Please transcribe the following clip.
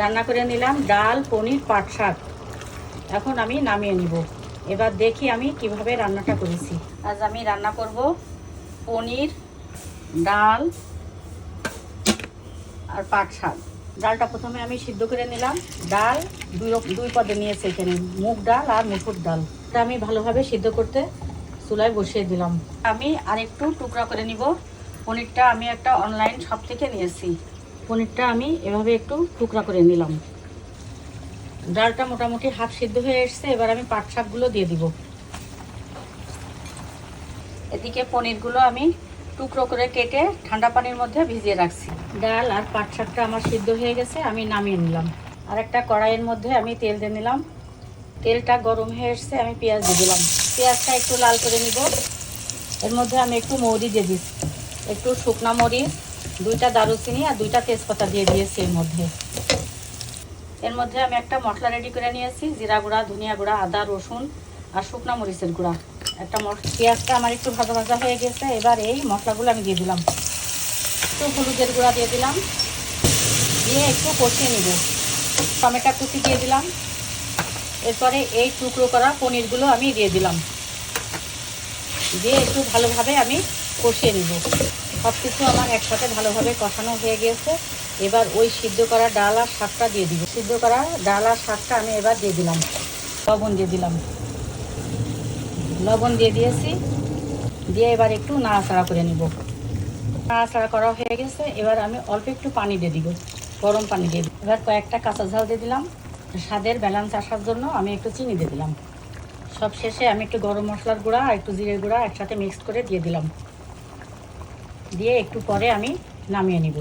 রান্না করে নিলাম ডাল, পনির, পাট শাক। এখন আমি নামিয়ে নিব। এবার দেখি আমি কীভাবে রান্নাটা করেছি। আজ আমি রান্না করব পনির, ডাল আর পাট শাক। ডালটা প্রথমে আমি সিদ্ধ করে নিলাম। ডাল দুই দুই পদে নিয়েছে এখানে, মুগ ডাল আর মুসুর ডাল। এটা আমি ভালোভাবে সিদ্ধ করতে চুলায় বসিয়ে দিলাম। আমি আরেকটু টুকরা করে নিব। পনিরটা আমি একটা অনলাইন শপ থেকে নিয়েছি। পনিরটা আমি এভাবে একটু টুকরা করে নিলাম। ডালটা মোটামুটি হাফ সিদ্ধ হয়ে এসছে, এবার আমি পাট শাকগুলো দিয়ে দিব। এদিকে পনিরগুলো আমি টুকরো করে কেটে ঠান্ডা পানির মধ্যে ভিজিয়ে রাখছি। ডাল আর পাট শাকটা আমার সিদ্ধ হয়ে গেছে, আমি নামিয়ে নিলাম। আর একটা কড়াইয়ের মধ্যে আমি তেল দিয়ে নিলাম। তেলটা গরম হয়ে এসছে, আমি পেঁয়াজ দিয়ে দিলাম। পেঁয়াজটা একটু লাল করে নিব। এর মধ্যে আমি একটু মৌরি দিয়ে দিচ্ছি। একটু শুকনা মরিচ দুইটা দারুচিনি আর দুইটা তেজপাতা দিয়ে দিয়েছি এর মধ্যে। এর মধ্যে আমি একটা মশলা রেডি করে নিয়েছি, জিরা গুঁড়া, ধনিয়া গুঁড়া, আদা, রসুন আর শুকনা মরিচের গুঁড়া। একটা পেঁয়াজটা আমার একটু ভাজা ভাজা হয়ে গেছে, এবার এই মশলাগুলো আমি দিয়ে দিলাম। একটু হলুদের গুঁড়া দিয়ে দিলাম। দিয়ে একটু কষিয়ে নিব। টমেটো কুচি দিয়ে দিলাম। এরপরে এই টুকরো করা পনিরগুলো আমি দিয়ে দিলাম। দিয়ে একটু ভালোভাবে আমি কষিয়ে নিব। সব কিছু আমার একসাথে ভালোভাবে কষানো হয়ে গিয়েছে এবার ওই সিদ্ধ করা ডাল আর শাকটা দিয়ে দিব। সিদ্ধ করা ডাল আর শাকটা আমি এবার দিয়ে দিলাম। লবণ দিয়ে দিলাম। লবণ দিয়ে দিয়েছি। দিয়ে এবার একটু নাড়াচাড়া করে নিব। নাড়াচাড়া করা হয়ে গেছে। এবার আমি অল্প একটু পানি দিয়ে দিব। গরম পানি দিয়ে এবার কয়েকটা কাঁচা ঝাল দিয়ে দিলাম। স্বাদের ব্যালেন্স আসার জন্য আমি একটু চিনি দিয়ে দিলাম। সব শেষে আমি একটু গরম মশলার গুঁড়া আর একটু জিরের গুঁড়া একসাথে মিক্সড করে দিয়ে দিলাম। দিয়ে একটু পরে আমি নামিয়ে নিব।